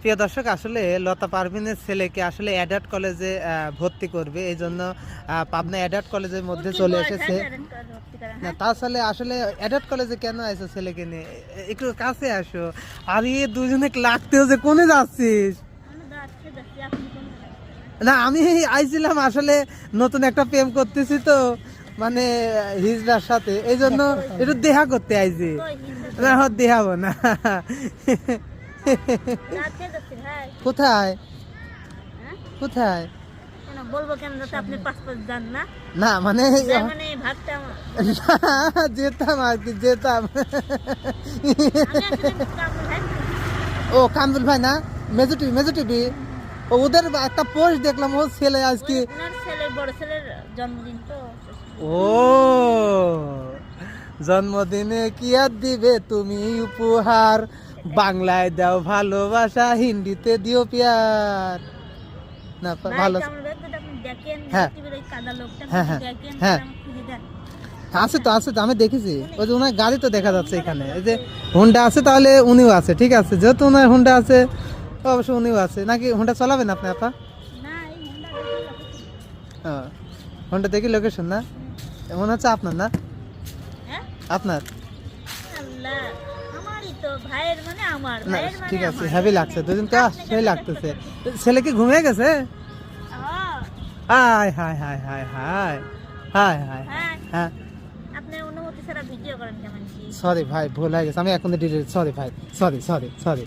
প্রিয় দর্শক আসলে লতা পারভিনের ছেলেকে আসলে অ্যাডাল্ট কলেজে ভর্তি করবে। এই জন্য পাবনা অ্যাডাল্ট কলেজের মধ্যে চলে এসেছে। না তাহলে আসলে অ্যাডাল্ট কলেজে কেন আইছো ছেলেকে নিয়ে? একটু কাছে আসো। আর এই দুজনে লাগতেও যে কোনে যাচ্ছিস? না আমি আইছিলাম আসলে নতুন একটা প্রেম করতেছি তো মানে হিজড়ার সাথে। এই জন্য একটু দেহা করতে আইছি। না দেখাবো না। কোথায়? কোথায়? বলব কেন যাতে আপনি পাসপোর্ট যান না? না মানে মানে ভাগটা যেতাম আর কি যেতাম। আমি কামরুল ভাই। ও কামদুল ভাই না? মেজো টিভি মেজো টিভি? ও ওদের একটা পোস্ট দেখলাম ও ছেলে আজকে। বড় ছেলের জন্মদিন তো। ও জন্মদিনে কি আর দিবে তুমি উপহার? বাংলায় দাও ভালোবাসা হিন্দিতে দিও পিয়ার। না ভালো হ্যাঁ। হ্যাঁ, হ্যাঁ, হ্যাঁ। আছে তো আছে তো আমি দেখেছি। ওই যে ওনার গাড়ি তো দেখা যাচ্ছে এখানে। এই যে হুন্ডা আছে তাহলে উনিও আছে ঠিক আছে। যেহেতু ওনার হুন্ডা আছে অবশ্য উনিও আছে। নাকি হুন্ডা চালাবেন আপনি আপা? হোন্ডা দেখি লোকেশন। না? মনে হচ্ছে আপনার না? হ্যাঁ? আপনার? তো ভাইয়ের মানে আমার ভাইয়ের মানে ঠিক আছে। হেভি লাগছে দুদিন তো সেই লাগতেছে। ছেলে কি ঘুমিয়ে গেছে? হ্যাঁ, hi hi hi hi hi hi hi হ্যাঁ। হ্যাঁ। আপনি অনুমতি ছাড়া ভিডিও করেন কেমন সরি ভাই ভুল হয়ে গেছে আমি এখন ডিটেল সরি ভাই সরি সরি সরি